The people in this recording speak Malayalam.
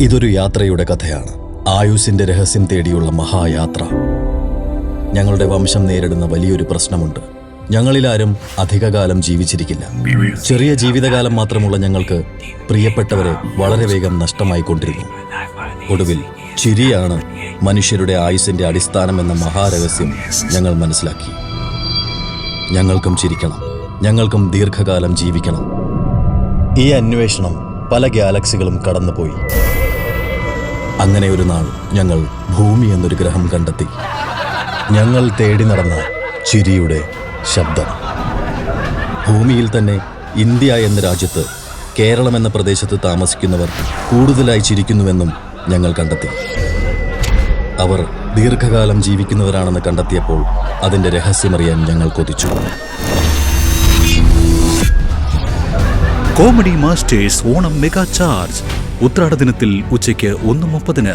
ഇതൊരു യാത്രയുടെ കഥയാണ്. ആയുസിന്റെ രഹസ്യം തേടിയുള്ള മഹായാത്ര. ഞങ്ങളുടെ വംശം നേരിടുന്ന വലിയൊരു പ്രശ്നമുണ്ട്. ഞങ്ങളിലാരും അധികകാലം ജീവിച്ചിരിക്കില്ല. ചെറിയ ജീവിതകാലം മാത്രമുള്ള ഞങ്ങൾക്ക് പ്രിയപ്പെട്ടവരെ വളരെ വേഗം നഷ്ടമായിക്കൊണ്ടിരുന്നു. ഒടുവിൽ ചിരിയാണ് മനുഷ്യരുടെ ആയുസിന്റെ അടിസ്ഥാനമെന്ന മഹാരഹസ്യം ഞങ്ങൾ മനസ്സിലാക്കി. ഞങ്ങൾക്കും ചിരിക്കണം. ഞങ്ങൾക്കും ദീർഘകാലം ജീവിക്കണം. ഈ അന്വേഷണം പല ഗാലക്സികളും കടന്നുപോയി. അങ്ങനെ ഒരു നാൾ ഞങ്ങൾ ഭൂമി എന്നൊരു ഗ്രഹം കണ്ടെത്തി. ഞങ്ങൾ തേടി നടന്ന ചിരിയുടെ ശബ്ദം. ഭൂമിയിൽ തന്നെ ഇന്ത്യ എന്ന രാജ്യത്ത് കേരളം എന്ന പ്രദേശത്ത് താമസിക്കുന്നവർ കൂടുതലായി ചിരിക്കുന്നുവെന്നും ഞങ്ങൾ കണ്ടെത്തി. അവർ ദീർഘകാലം ജീവിക്കുന്നവരാണെന്ന് കണ്ടെത്തിയപ്പോൾ അതിന്റെ രഹസ്യമറിയാൻ ഞങ്ങൾ കൊതിച്ചു. Comedy masters Onam mega charge ഉത്രാട ദിനത്തിൽ ഉച്ചയ്ക്ക് ഒന്ന് മുപ്പതിന്